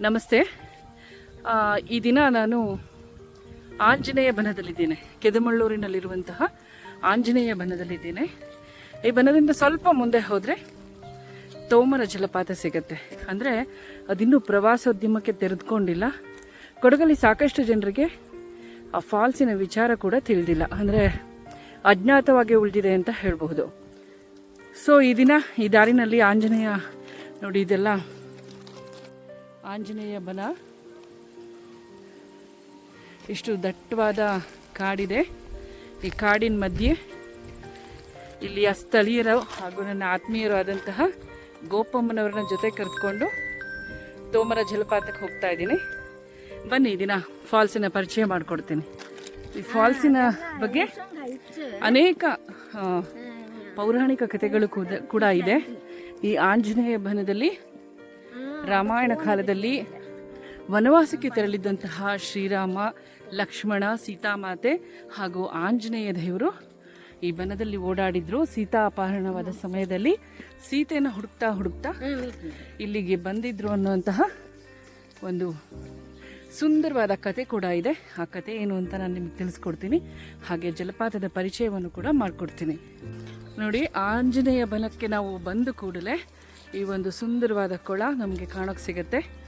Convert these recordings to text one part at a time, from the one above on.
ನಮಸ್ತೆ. ಈ ದಿನ ನಾನು ಆಂಜನೇಯ ಬನದಲ್ಲಿದ್ದೇನೆ. ಕೆದಮಳ್ಳೂರಿನಲ್ಲಿರುವಂತಹ ಆಂಜನೇಯ ಬನದಲ್ಲಿದ್ದೇನೆ. ಈ ಬನದಿಂದ ಸ್ವಲ್ಪ ಮುಂದೆ ಹೋದರೆ ತೋಮರ ಜಲಪಾತ ಸಿಗತ್ತೆ. ಅಂದರೆ ಅದಿನ್ನೂ ಪ್ರವಾಸೋದ್ಯಮಕ್ಕೆ ತೆರೆದುಕೊಂಡಿಲ್ಲ. ಕೊಡಗಲ್ಲಿ ಸಾಕಷ್ಟು ಜನರಿಗೆ ಆ ಫಾಲ್ಸಿನ ವಿಚಾರ ಕೂಡ ತಿಳಿದಿಲ್ಲ. ಅಂದರೆ ಅಜ್ಞಾತವಾಗಿ ಉಳಿದಿದೆ ಅಂತ ಹೇಳಬಹುದು. ಸೊ ಈ ದಿನ ಈ ದಾರಿನಲ್ಲಿ ಆಂಜನೇಯ, ನೋಡಿ, ಇದೆಲ್ಲ ಆಂಜನೇಯ ಬನ ಇಷ್ಟು ದಟ್ಟವಾದ ಕಾಡಿದೆ. ಈ ಕಾಡಿನ ಮಧ್ಯೆ ಇಲ್ಲಿಯ ಸ್ಥಳೀಯರು ಹಾಗೂ ನನ್ನ ಆತ್ಮೀಯರು ಆದಂತಹ ಗೋಪಮ್ಮನವರನ್ನ ಜೊತೆ ಕರೆದುಕೊಂಡು ತೋಮರ ಜಲಪಾತಕ್ಕೆ ಹೋಗ್ತಾ ಇದ್ದೀನಿ. ಬನ್ನಿ ದಿನ ಫಾಲ್ಸಿನ ಪರಿಚಯ ಮಾಡಿಕೊಡ್ತೀನಿ. ಈ ಫಾಲ್ಸಿನ ಬಗ್ಗೆ ಅನೇಕ ಪೌರಾಣಿಕ ಕಥೆಗಳು ಕೂಡ- ಕೂಡ ಇದೆ. ಈ ಆಂಜನೇಯ ಬನದಲ್ಲಿ ರಾಮಾಯಣ ಕಾಲದಲ್ಲಿ ವನವಾಸಕ್ಕೆ ತೆರಳಿದ್ದಂತಹ ಶ್ರೀರಾಮ, ಲಕ್ಷ್ಮಣ, ಸೀತಾಮಾತೆ ಹಾಗೂ ಆಂಜನೇಯ ದೇವರು ಈ ಬನದಲ್ಲಿ ಓಡಾಡಿದ್ರು. ಸೀತಾ ಅಪಹರಣವಾದ ಸಮಯದಲ್ಲಿ ಸೀತೆಯನ್ನು ಹುಡುಕ್ತಾ ಹುಡುಕ್ತಾ ಇಲ್ಲಿಗೆ ಬಂದಿದ್ರು ಅನ್ನುವಂತಹ ಒಂದು ಸುಂದರವಾದ ಕತೆ ಕೂಡ ಇದೆ. ಆ ಕತೆ ಏನು ಅಂತ ನಾನು ನಿಮಗೆ ತಿಳಿಸ್ಕೊಡ್ತೀನಿ. ಹಾಗೆ ಜಲಪಾತದ ಪರಿಚಯವನ್ನು ಕೂಡ ಮಾಡಿಕೊಡ್ತೀನಿ. ನೋಡಿ, ಆಂಜನೇಯ ಬನಕ್ಕೆ ನಾವು ಬಂದ ಕೂಡಲೇ ಈ ಒಂದು ಸುಂದರವಾದ ಕೊಳ ನಮಗೆ ಕಾಣೋಕೆ ಸಿಗತ್ತೆ.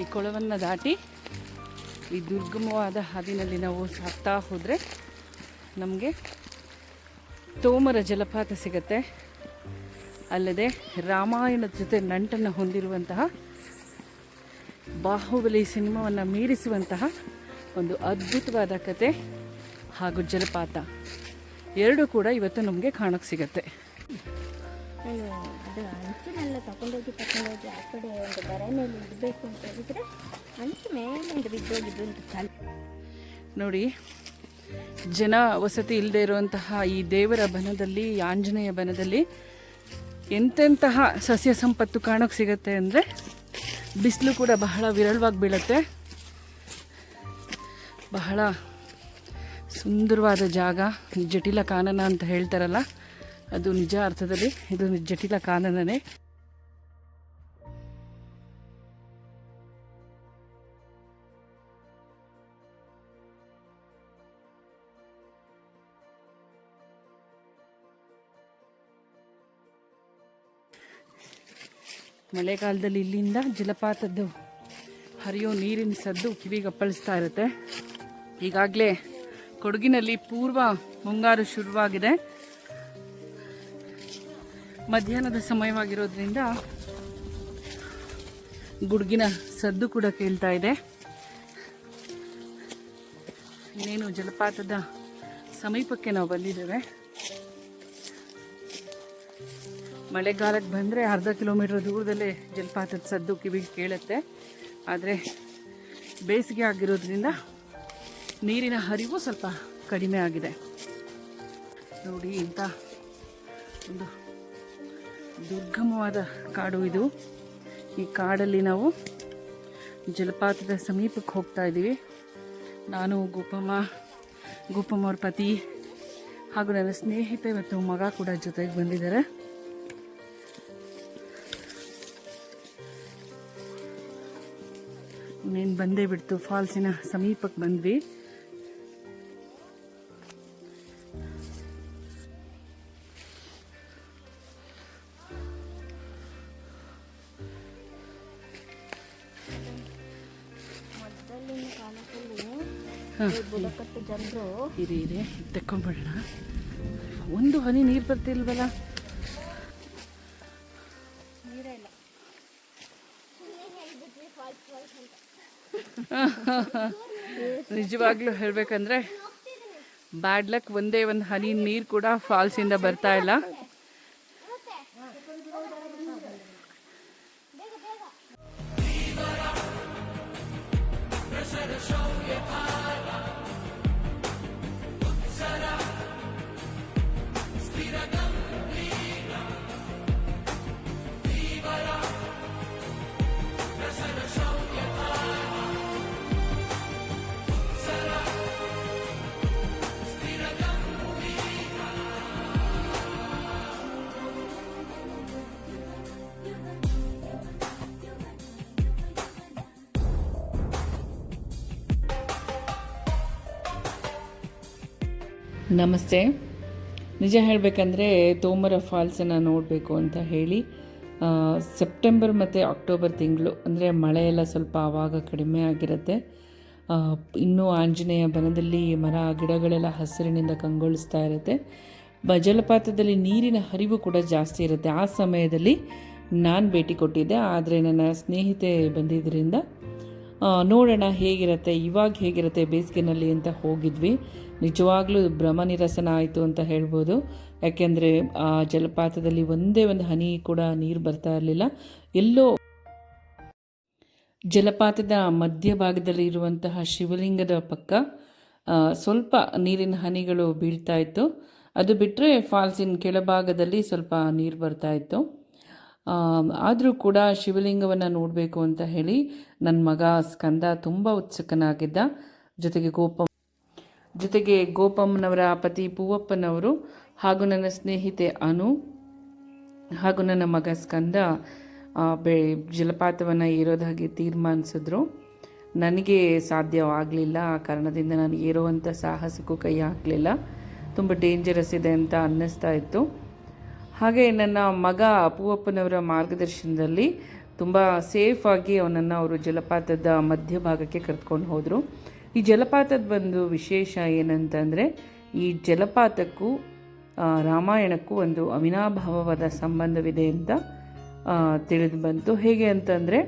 ಈ ಕೊಳವನ್ನು ದಾಟಿ ಈ ದುರ್ಗಮವಾದ ಹಾದಿನಲ್ಲಿ ನಾವು ಸಾಗ್ತಾ ಹೋದರೆ ನಮಗೆ ತೋಮರ ಜಲಪಾತ ಸಿಗತ್ತೆ. ಅಲ್ಲದೆ ರಾಮಾಯಣದ ಜೊತೆ ನಂಟನ್ನು ಹೊಂದಿರುವಂತಹ ಬಾಹುಬಲಿ ಸಿನಿಮಾವನ್ನು ಮೀರಿಸುವಂತಹ ಒಂದು ಅದ್ಭುತವಾದ ಕತೆ ಹಾಗೂ ಜಲಪಾತ. ಎರಡೂ ಕೂಡ ಇವತ್ತು ನಮಗೆ ಕಾಣೋಕ್ಕೆ ಸಿಗತ್ತೆ. ನಾನು ಅದು ಅಂಚಿನೆಲ್ಲ ತಗೊಂಡೋಗಿ ತಗೊಂಡೋಗಿ ಆ ಕಡೆ ಒಂದು ಬರೆ ಮೇಲೆ ಇಡಬೇಕು ಅಂತ ಹೇಳಿದ್ರೆ ಅಂಚು ಮೇಲಿಂದ ಬಿದ್ದೋಗಿದ್ದು ಅಂತ ಕಲ್ ನೋಡಿ, ಜನ ವಸತಿ ಇಲ್ಲದೆ ಇರುವಂತಹ ಈ ದೇವರ ಬನದಲ್ಲಿ ಆಂಜನೇಯ ಬನದಲ್ಲಿ ಎಂತೆಂತಹ ಸಸ್ಯ ಸಂಪತ್ತು ಕಾಣೋಕೆ ಸಿಗತ್ತೆ ಅಂದರೆ ಬಿಸಿಲು ಕೂಡ ಬಹಳ ವಿರಳವಾಗಿ ಬೀಳುತ್ತೆ. ಬಹಳ ಸುಂದರವಾದ ಜಾಗ ಜಟಿಲ ಕಾನನ ಅಂತ ಹೇಳ್ತಾರಲ್ಲ. ಅದು ನಿಜ ಅರ್ಥದಲ್ಲಿ ಇದು ಜಟಿಲ ಕಾನನನೇ ಮಳೆಗಾಲದಲ್ಲಿ ಇಲ್ಲಿಂದ ಜಲಪಾತದ್ದು ಹರಿಯೋ ನೀರಿನ ಸದ್ದು ಕಿವಿಗೆ ಅಪ್ಪಳಿಸ್ತಾ ಇರುತ್ತೆ. ಈಗಾಗಲೇ ಕೊಡಗಿನಲ್ಲಿ ಪೂರ್ವ ಮುಂಗಾರು ಶುರುವಾಗಿದೆ. ಮಧ್ಯಾಹ್ನದ ಸಮಯವಾಗಿರೋದ್ರಿಂದ ಗುಡುಗಿನ ಸದ್ದು ಕೂಡ ಕೇಳ್ತಾ ಇದೆ. ಇನ್ನೇನು ಜಲಪಾತದ ಸಮೀಪಕ್ಕೆ ನಾವು ಬಂದಿದ್ದೇವೆ. ಮಳೆಗಾಲಕ್ಕೆ ಬಂದರೆ ಅರ್ಧ ಕಿಲೋಮೀಟರ್ ದೂರದಲ್ಲೇ ಜಲಪಾತದ ಸದ್ದು ಕಿವಿಗೆ ಕೇಳುತ್ತೆ. ಆದರೆ ಬೇಸಿಗೆ ಆಗಿರೋದ್ರಿಂದ ನೀರಿನ ಹರಿವು ಸ್ವಲ್ಪ ಕಡಿಮೆ ಆಗಿದೆ. ನೋಡಿ ಇಂಥ ಒಂದು ದುರ್ಗಮವಾದ ಕಾಡು ಇದು. ಈ ಕಾಡಲ್ಲಿ ನಾವು ಜಲಪಾತದ ಸಮೀಪಕ್ಕೆ ಹೋಗ್ತಾ ಇದ್ದೀವಿ. ನಾನು ಗೋಪಮ್ಮ ಗೋಪಮ್ಮ ಪತಿ, ಹಾಗೂ ನನ್ನ ಸ್ನೇಹಿತೆ ಮತ್ತು ಮಗ ಕೂಡ ಜೊತೆಗೆ ಬಂದಿದ್ದಾರೆ. ಇನ್ನೇನು ಬಂದೇ ಬಿಡ್ತು. ಫಾಲ್ಸಿನ ಸಮೀಪಕ್ಕೆ ಬಂದ್ವಿ. ಬುಡಕಟ್ಟು ಜನರು ಇರಿ ಇದೆ ತೆಕ್ಕೊಂಬಿಡೋಣ. ಒಂದು ಹನಿ ನೀರು ಬರ್ತಿಲ್ವಲ್ಲ? ನೀರೇ ಇಲ್ಲ. ನಿಜವಾಗ್ಲೂ ಹೇಳಬೇಕಂದ್ರೆ ಬ್ಯಾಡ್ ಲಕ್ ಒಂದೇ ಒಂದು ಹನಿ ನೀರು ಕೂಡ ಫಾಲ್ಸಿಂದ ಬರ್ತಾ ಇಲ್ಲ. ನಮಸ್ತೆ. ನಿಜ ಹೇಳಬೇಕಂದ್ರೆ ತೋಮರ ಫಾಲ್ಸನ್ನು ನೋಡಬೇಕು ಅಂತ ಹೇಳಿ ಸೆಪ್ಟೆಂಬರ್ ಮತ್ತು ಅಕ್ಟೋಬರ್ ತಿಂಗಳು, ಅಂದರೆ ಮಳೆ ಎಲ್ಲ ಸ್ವಲ್ಪ ಆವಾಗ ಕಡಿಮೆ ಆಗಿರುತ್ತೆ. ಇನ್ನೂ ಆಂಜನೇಯ ಬನದಲ್ಲಿ ಮರ, ಗಿಡಗಳೆಲ್ಲ ಹಸಿರಿನಿಂದ ಕಂಗೊಳಿಸ್ತಾ ಇರುತ್ತೆ. ಜಲಪಾತದಲ್ಲಿ ನೀರಿನ ಹರಿವು ಕೂಡ ಜಾಸ್ತಿ ಇರುತ್ತೆ. ಆ ಸಮಯದಲ್ಲಿ ನಾನು ಭೇಟಿ ಕೊಟ್ಟಿದ್ದೆ, ಆದರೆ ನನ್ನ ಸ್ನೇಹಿತೆ ಬಂದಿದ್ದರಿಂದ ನೋಡೋಣ ಹೇಗಿರುತ್ತೆ, ಇವಾಗ ಹೇಗಿರುತ್ತೆ ಬೇಸಿಗೆನಲ್ಲಿ ಅಂತ ಹೋಗಿದ್ವಿ. ನಿಜವಾಗ್ಲೂ ಭ್ರಮ ನಿರಸನ ಆಯಿತು ಅಂತ ಹೇಳ್ಬೋದು. ಯಾಕೆಂದರೆ ಆ ಜಲಪಾತದಲ್ಲಿ ಒಂದೇ ಒಂದು ಹನಿ ಕೂಡ ನೀರು ಬರ್ತಾ ಇರಲಿಲ್ಲ. ಎಲ್ಲೋ ಜಲಪಾತದ ಮಧ್ಯಭಾಗದಲ್ಲಿ ಇರುವಂತಹ ಶಿವಲಿಂಗದ ಪಕ್ಕ ಸ್ವಲ್ಪ ನೀರಿನ ಹನಿಗಳು ಬೀಳ್ತಾ ಇತ್ತು. ಅದು ಬಿಟ್ಟರೆ ಫಾಲ್ಸಿನ ಕೆಳಭಾಗದಲ್ಲಿ ಸ್ವಲ್ಪ ನೀರು ಬರ್ತಾ ಇತ್ತು. ಆದರೂ ಕೂಡ ಶಿವಲಿಂಗವನ್ನು ನೋಡಬೇಕು ಅಂತ ಹೇಳಿ ನನ್ನ ಮಗ ಸ್ಕಂದ ತುಂಬ ಉತ್ಸುಕನಾಗಿದ್ದ. ಜೊತೆಗೆ ಗೋಪ ಜೊತೆಗೆ ಗೋಪಮ್ಮನವರ ಪತಿ ಪೂವಪ್ಪನವರು ಹಾಗೂ ನನ್ನ ಸ್ನೇಹಿತೆ ಅನು ಹಾಗೂ ನನ್ನ ಮಗ ಸ್ಕಂದ ಬೆ, ಜಲಪಾತವನ್ನು ಏರೋದಾಗಿ ತೀರ್ಮಾನಿಸಿದ್ರು. ನನಗೆ ಸಾಧ್ಯವಾಗಲಿಲ್ಲ, ಆ ಕಾರಣದಿಂದ ನಾನು ಏರೋವಂಥ ಸಾಹಸಕ್ಕೂ ಕೈ ಹಾಕಲಿಲ್ಲ. ತುಂಬ ಡೇಂಜರಸ್ ಇದೆ ಅಂತ ಅನ್ನಿಸ್ತಾ ಇತ್ತು. ಹಾಗೆ ನನ್ನ ಮಗ ಅಪ್ಪುವಪ್ಪನವರ ಮಾರ್ಗದರ್ಶನದಲ್ಲಿ ತುಂಬ ಸೇಫಾಗಿ ಅವನನ್ನು ಅವರು ಜಲಪಾತದ ಮಧ್ಯಭಾಗಕ್ಕೆ ಕರೆದುಕೊಂಡು ಹೋದರು. ಈ ಜಲಪಾತದ ಒಂದು ವಿಶೇಷ ಏನಂತಂದರೆ, ಈ ಜಲಪಾತಕ್ಕೂ ರಾಮಾಯಣಕ್ಕೂ ಒಂದು ಅವಿನಾಭಾವವಾದ ಸಂಬಂಧವಿದೆ ಅಂತ ತಿಳಿದು ಬಂತು. ಹೇಗೆ ಅಂತಂದರೆ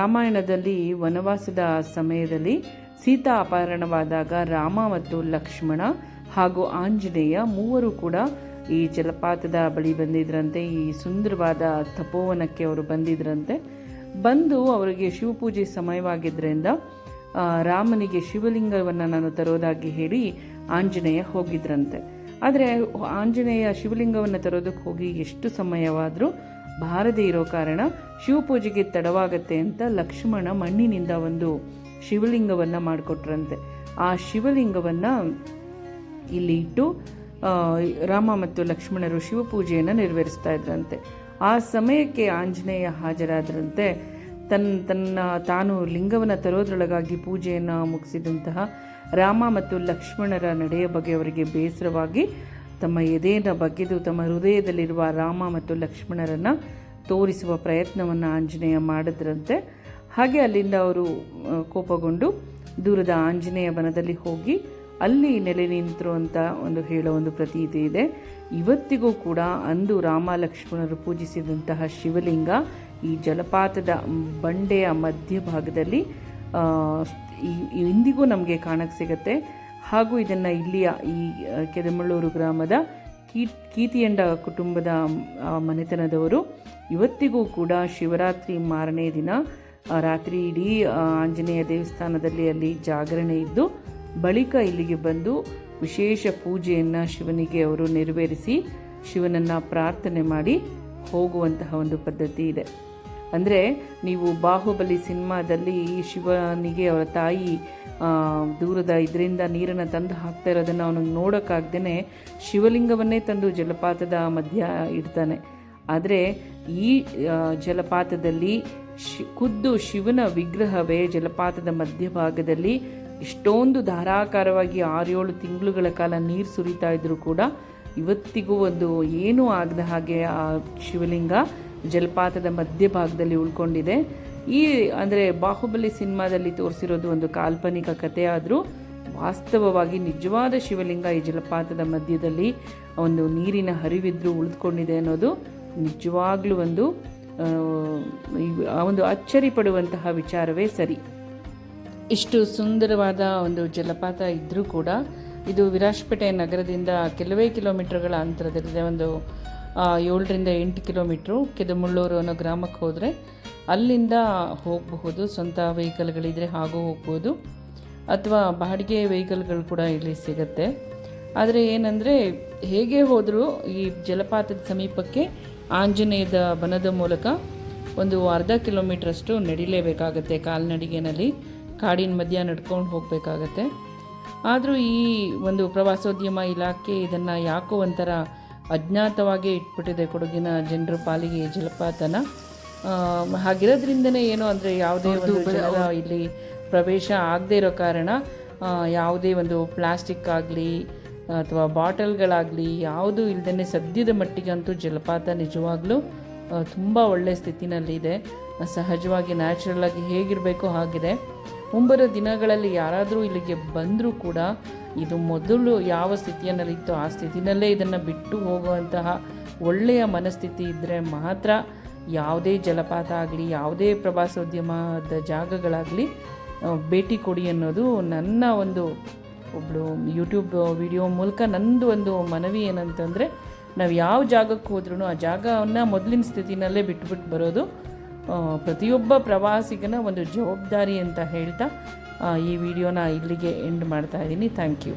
ರಾಮಾಯಣದಲ್ಲಿ ವನವಾಸದ ಸಮಯದಲ್ಲಿ ಸೀತಾ ಅಪಹರಣವಾದಾಗ ರಾಮ ಮತ್ತು ಲಕ್ಷ್ಮಣ ಹಾಗೂ ಆಂಜನೇಯ ಮೂವರು ಕೂಡ ಈ ಜಲಪಾತದ ಬಳಿ ಬಂದಿದ್ರಂತೆ, ಈ ಸುಂದರವಾದ ತಪೋವನಕ್ಕೆ ಅವರು ಬಂದಿದ್ರಂತೆ. ಬಂದು ಅವರಿಗೆ ಶಿವಪೂಜೆ ಸಮಯವಾಗಿದ್ದರಿಂದ ರಾಮನಿಗೆ ಶಿವಲಿಂಗವನ್ನು ನಾನು ತರೋದಾಗಿ ಹೇಳಿ ಆಂಜನೇಯ ಹೋಗಿದ್ರಂತೆ. ಆದರೆ ಆಂಜನೇಯ ಶಿವಲಿಂಗವನ್ನು ತರೋದಕ್ಕೆ ಹೋಗಿ ಎಷ್ಟು ಸಮಯವಾದರೂ ಬಾರದೇ ಇರೋ ಕಾರಣ ಶಿವಪೂಜೆಗೆ ತಡವಾಗತ್ತೆ ಅಂತ ಲಕ್ಷ್ಮಣ ಮಣ್ಣಿನಿಂದ ಒಂದು ಶಿವಲಿಂಗವನ್ನು ಮಾಡಿಕೊಟ್ರಂತೆ. ಆ ಶಿವಲಿಂಗವನ್ನು ಇಲ್ಲಿ ಇಟ್ಟು ರಾಮ ಮತ್ತು ಲಕ್ಷ್ಮಣರು ಶಿವಪೂಜೆಯನ್ನು ನೆರವೇರಿಸ್ತಾ ಇದ್ರಂತೆ. ಆ ಸಮಯಕ್ಕೆ ಆಂಜನೇಯ ಹಾಜರಾದ್ರಂತೆ ತನ್ನ ತನ್ನ ತಾನು ಲಿಂಗವನ್ನು ತರೋದ್ರೊಳಗಾಗಿ ಪೂಜೆಯನ್ನು ಮುಗಿಸಿದಂತಹ ರಾಮ ಮತ್ತು ಲಕ್ಷ್ಮಣರ ನಡೆಯ ಬಗ್ಗೆ ಅವರಿಗೆ ಬೇಸರವಾಗಿ ತಮ್ಮ ಎದೆಯನ್ನು ಬಗೆದು ತಮ್ಮ ಹೃದಯದಲ್ಲಿರುವ ರಾಮ ಮತ್ತು ಲಕ್ಷ್ಮಣರನ್ನು ತೋರಿಸುವ ಪ್ರಯತ್ನವನ್ನು ಆಂಜನೇಯ ಮಾಡಿದ್ರಂತೆ. ಹಾಗೆ ಅಲ್ಲಿಂದ ಅವರು ಕೋಪಗೊಂಡು ದೂರದ ಆಂಜನೇಯ ವನದಲ್ಲಿ ಹೋಗಿ ಅಲ್ಲಿ ನೆಲೆ ನಿಂತರು ಅಂತ ಒಂದು ಹೇಳೋ ಒಂದು ಪ್ರತೀತಿ ಇದೆ. ಇವತ್ತಿಗೂ ಕೂಡ ಅಂದು ರಾಮ ಲಕ್ಷ್ಮಣರು ಪೂಜಿಸಿದಂತಹ ಶಿವಲಿಂಗ ಈ ಜಲಪಾತದ ಬಂಡೆಯ ಮಧ್ಯಭಾಗದಲ್ಲಿ ಇಂದಿಗೂ ನಮಗೆ ಕಾಣಕ್ಕೆ ಸಿಗತ್ತೆ. ಹಾಗೂ ಇದನ್ನು ಇಲ್ಲಿಯ ಈ ಕೆದಮಳ್ಳೂರು ಗ್ರಾಮದ ಕೀ, ಕೀತಿಯಂಡ ಕುಟುಂಬದ ಮನೆತನದವರು ಇವತ್ತಿಗೂ ಕೂಡ ಶಿವರಾತ್ರಿ ಮಾರನೇ ದಿನ ರಾತ್ರಿ ಇಡೀ ಆಂಜನೇಯ ದೇವಸ್ಥಾನದಲ್ಲಿ ಅಲ್ಲಿ ಜಾಗರಣೆ ಇದ್ದು ಬಳಿಕ ಇಲ್ಲಿಗೆ ಬಂದು ವಿಶೇಷ ಪೂಜೆಯನ್ನು ಶಿವನಿಗೆ ಅವರು ನೆರವೇರಿಸಿ ಶಿವನನ್ನು ಪ್ರಾರ್ಥನೆ ಮಾಡಿ ಹೋಗುವಂತಹ ಒಂದು ಪದ್ಧತಿ ಇದೆ. ಅಂದರೆ ನೀವು ಬಾಹುಬಲಿ ಸಿನಿಮಾದಲ್ಲಿ ಶಿವನಿಗೆ ಅವರ ತಾಯಿ ದೂರದ ಇದರಿಂದ ನೀರನ್ನು ತಂದು ಹಾಕ್ತಾ ಇರೋದನ್ನು ಅವನಿಗೆ ನೋಡೋಕ್ಕಾಗ್ದೇ ಶಿವಲಿಂಗವನ್ನೇ ತಂದು ಜಲಪಾತದ ಮಧ್ಯ ಇಡ್ತಾನೆ. ಆದರೆ ಈ ಜಲಪಾತದಲ್ಲಿ ಶಿ, ಖುದ್ದು ಶಿವನ ವಿಗ್ರಹವೇ ಜಲಪಾತದ ಮಧ್ಯಭಾಗದಲ್ಲಿ ಇಷ್ಟೊಂದು ಧಾರಾಕಾರವಾಗಿ ಆರೇಳು ತಿಂಗಳುಗಳ ಕಾಲ ನೀರು ಸುರಿತಾ ಇದ್ರೂ ಕೂಡ ಇವತ್ತಿಗೂ ಒಂದು ಏನೂ ಆಗದ ಹಾಗೆ ಆ ಶಿವಲಿಂಗ ಜಲಪಾತದ ಮಧ್ಯಭಾಗದಲ್ಲಿ ಉಳ್ಕೊಂಡಿದೆ. ಈ ಅಂದರೆ ಬಾಹುಬಲಿ ಸಿನಿಮಾದಲ್ಲಿ ತೋರಿಸಿರೋದು ಒಂದು ಕಾಲ್ಪನಿಕ ಕಥೆಯಾದರೂ ವಾಸ್ತವವಾಗಿ ನಿಜವಾದ ಶಿವಲಿಂಗ ಈ ಜಲಪಾತದ ಮಧ್ಯದಲ್ಲಿ ಒಂದು ನೀರಿನ ಹರಿವಿದ್ರೂ ಉಳಿದುಕೊಂಡಿದೆ ಅನ್ನೋದು ನಿಜವಾಗ್ಲೂ ಒಂದು ಒಂದು ಅಚ್ಚರಿ ಪಡುವಂತಹ ವಿಚಾರವೇ ಸರಿ. ಇಷ್ಟು ಸುಂದರವಾದ ಒಂದು ಜಲಪಾತ ಇದ್ದರೂ ಕೂಡ ಇದು ವಿರಾಜಪೇಟೆ ನಗರದಿಂದ ಕೆಲವೇ ಕಿಲೋಮೀಟ್ರ್ಗಳ ಅಂತರದಲ್ಲಿದೆ. ಒಂದು ಏಳರಿಂದ ಎಂಟು ಕಿಲೋಮೀಟ್ರು ಕೆದಮುಳ್ಳೂರು ಅನ್ನೋ ಗ್ರಾಮಕ್ಕೆ ಹೋದರೆ ಅಲ್ಲಿಂದ ಹೋಗಬಹುದು. ಸ್ವಂತ ವೆಹಿಕಲ್ಗಳಿದ್ರೆ ಹಾಗೂ ಹೋಗ್ಬೋದು. ಅಥವಾ ಬಾಡಿಗೆ ವೆಹಿಕಲ್ಗಳು ಕೂಡ ಇಲ್ಲಿ ಸಿಗುತ್ತೆ. ಆದರೆ ಏನಂದರೆ ಹೇಗೆ ಹೋದರೂ ಈ ಜಲಪಾತದ ಸಮೀಪಕ್ಕೆ ಆಂಜನೇಯದ ಬನದ ಮೂಲಕ ಒಂದು ಅರ್ಧ ಕಿಲೋಮೀಟ್ರಷ್ಟು ನಡಿಲೇಬೇಕಾಗತ್ತೆ ಕಾಲ್ನಡಿಗೆನಲ್ಲಿ. ಕಾಡಿನ ಮಧ್ಯ ನಡ್ಕೊಂಡು ಹೋಗಬೇಕಾಗತ್ತೆ. ಆದರೂ ಈ ಒಂದು ಪ್ರವಾಸೋದ್ಯಮ ಇಲಾಖೆ ಇದನ್ನು ಯಾಕೋ ಒಂಥರ ಅಜ್ಞಾತವಾಗಿ ಇಟ್ಬಿಟ್ಟಿದೆ ಕೊಡಗಿನ ಜನರ ಪಾಲಿಗೆ ಜಲಪಾತನ. ಹಾಗಿರೋದ್ರಿಂದನೇ ಏನು ಅಂದರೆ ಯಾವುದೇ ಒಂದು ಜನರ ಇಲ್ಲಿ ಪ್ರವೇಶ ಆಗದೇ ಇರೋ ಕಾರಣ ಯಾವುದೇ ಒಂದು ಪ್ಲಾಸ್ಟಿಕ್ ಆಗಲಿ ಅಥವಾ ಬಾಟಲ್ಗಳಾಗಲಿ ಯಾವುದೂ ಇಲ್ಲದೇ ಸದ್ಯದ ಮಟ್ಟಿಗಂತೂ ಜಲಪಾತ ನಿಜವಾಗ್ಲೂ ತುಂಬ ಒಳ್ಳೆಯ ಸ್ಥಿತಿನಲ್ಲಿದೆ. ಸಹಜವಾಗಿ ನ್ಯಾಚುರಲ್ ಆಗಿ ಹೇಗಿರಬೇಕೋ ಹಾಗಿದೆ. ಮುಂಬರೋ ದಿನಗಳಲ್ಲಿ ಯಾರಾದರೂ ಇಲ್ಲಿಗೆ ಬಂದರೂ ಕೂಡ ಇದು ಮೊದಲು ಯಾವ ಸ್ಥಿತಿಯಲ್ಲಿತ್ತು, ಆ ಸ್ಥಿತಿನಲ್ಲೇ ಇದನ್ನು ಬಿಟ್ಟು ಹೋಗುವಂತಹ ಒಳ್ಳೆಯ ಮನಸ್ಥಿತಿ ಇದ್ದರೆ ಮಾತ್ರ ಯಾವುದೇ ಜಲಪಾತ ಆಗಲಿ, ಯಾವುದೇ ಪ್ರವಾಸೋದ್ಯಮದ ಜಾಗಗಳಾಗಲಿ ಭೇಟಿ ಕೊಡಿ ಅನ್ನೋದು ನನ್ನ ಒಂದು ಒಬ್ಬಳು ಯೂಟ್ಯೂಬ್ ವಿಡಿಯೋ ಮೂಲಕ ನಂದು ಒಂದು ಮನವಿ ಏನಂತಂದರೆ ನಾವು ಯಾವ ಜಾಗಕ್ಕೆ ಹೋದ್ರೂ ಆ ಜಾಗವನ್ನು ಮೊದಲಿನ ಸ್ಥಿತಿನಲ್ಲೇ ಬಿಟ್ಬಿಟ್ಟು ಬರೋದು ಪ್ರತಿಯೊಬ್ಬ ಪ್ರವಾಸಿಗನ ಒಂದು ಜವಾಬ್ದಾರಿ ಅಂತ ಹೇಳ್ತಾ ಈ ವಿಡಿಯೋನ ಇಲ್ಲಿಗೆ ಎಂಡ್ ಮಾಡ್ತಾ ಇದ್ದೀನಿ. Thank you